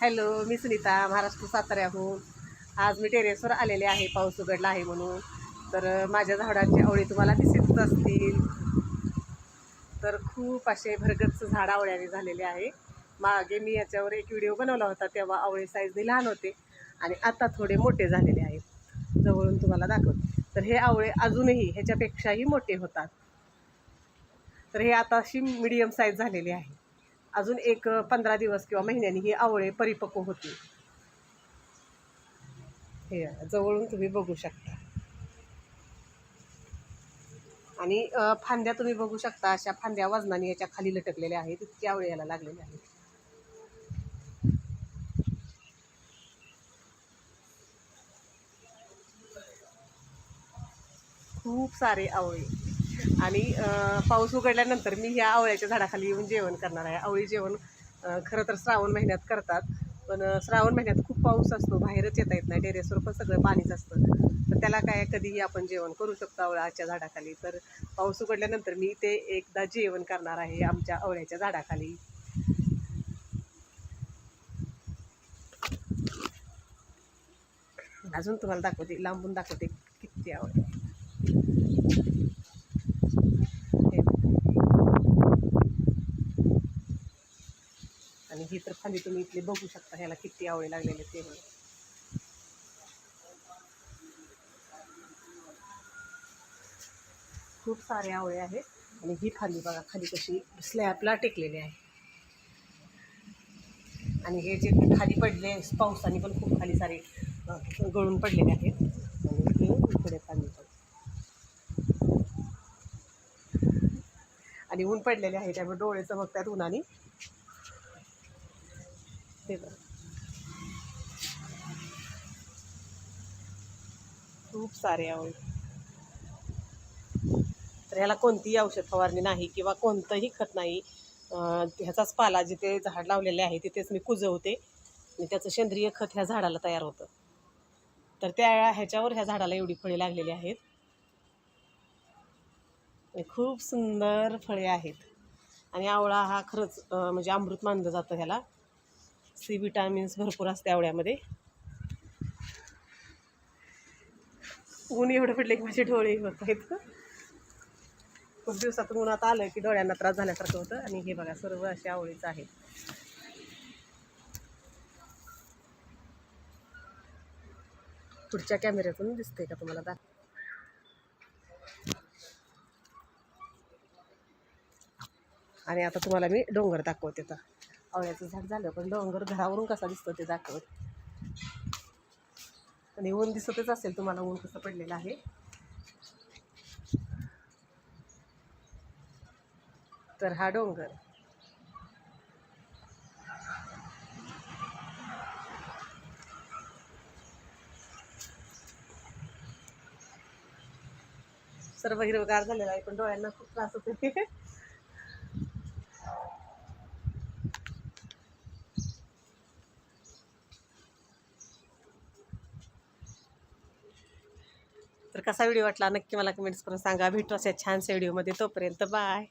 Hello मी सुनीता महाराष्ट्र साताऱ्याहून आज मी टेरेसवर आलेले आहे पाऊस उघडला आहे म्हणून. तर माझ्या झाडांची आवळी तुम्हाला दिसतच असतील. तर खूप असे भरगच्च झाड आवळ्याने झालेले आहे. मागे मी याच्यावर एक व्हिडिओ बनवला होता तेव्हा आवळे साईजने लहान होते आणि आता थोडे मोठे झालेले आहेत. जवळून तुम्हाला दाखवते. तर हे आवळे अजूनही ह्याच्यापेक्षाही मोठे होतात. तर हे आता अशी मिडियम साईज झालेली आहे. अजून एक पंधरा दिवस किंवा महिन्यानी ही आवळे परिपक्व होतील. हे जवळून तुम्ही बघू शकता. आणि फांद्या तुम्ही बघू शकता अशा फांद्या वजनाने याच्या खाली लटकलेल्या आहेत इतकी आवळे याला लागलेल्या आहेत. खूप सारे आवळे. आणि पाऊस उघडल्यानंतर मी ह्या आवळ्याच्या झाडाखाली येऊन जेवण करणार आहे. आवळी जेवण खरं तर श्रावण महिन्यात करतात पण श्रावण महिन्यात खूप पाऊस असतो बाहेरच येता येत नाही टेरेसवर पण सगळं पाणीच असतं. तर त्याला काय कधीही आपण जेवण करू शकतो आवळ्याच्या झाडाखाली. तर पाऊस उघडल्यानंतर मी ते एकदा जेवण करणार आहे आमच्या आवळ्याच्या झाडाखाली. अजून तुम्हाला दाखवते लांबून दाखवते किती आवड आणि ही तर खाली तुम्ही इथले बघू शकता ह्याला किती आवळे लागलेले ते बघा. खूप सारे आवळे आहेत. आणि ही खाली बघा खाली कशी स्लॅबला टेकलेली आहे. आणि हे जे खाली पडले पावसाने पण खूप खाली सारे गळून पडलेले आहेत. आणि हे इकडे खाली पण. आणि ऊन पडलेले आहे त्यामुळे डोळे चमकतात उन्हाने. ते बघ. खूप सारे आवळे तर ह्याला कोणतीही औषध फवारणी नाही किंवा कोणतंही खत नाही. ह्याचाच पाला जिथे झाड लावलेले आहे तिथेच मी कुजवते. आणि त्याचं सेंद्रिय खत ह्या झाडाला तयार होतं. तर त्या ह्याच्यावर ह्या झाडाला एवढी फळे लागलेली आहेत. खूप सुंदर फळे आहेत. आणि आवळा हा खरंच म्हणजे अमृत मानलं जातं ह्याला. सी विटामिन्स भरपूर असते आवळ्यामध्ये. ऊन एवढं पडलं की माझे डोळे होत आहेत खूप दिवसातून उन्हात आलं की डोळ्यांना त्रास झाल्यासारखं होतं आणि हे बघा सर्व असे आवळीचं आहे पुढच्या कॅमेऱ्यातून दिसते का तुम्हाला? दाख आणि आता तुम्हाला मी डोंगर दाखवते तर आवळ्याचं झाड झालं पण डोंगर घरावरून कसा दिसतो ते दाखवत. आणि ऊन दिसतच असेल तुम्हाला ऊन कसं पडलेलं आहे. तर हा डोंगर. सर्व हिरवगार झालेला आहे पण डोळ्यांना खूप त्रास होते तर कसा व्हिडिओ वाटला? नक्की मला कमेंट्स करून सांगा. भेटू अशा छानशा व्हिडिओमध्ये. तोपर्यंत बाय.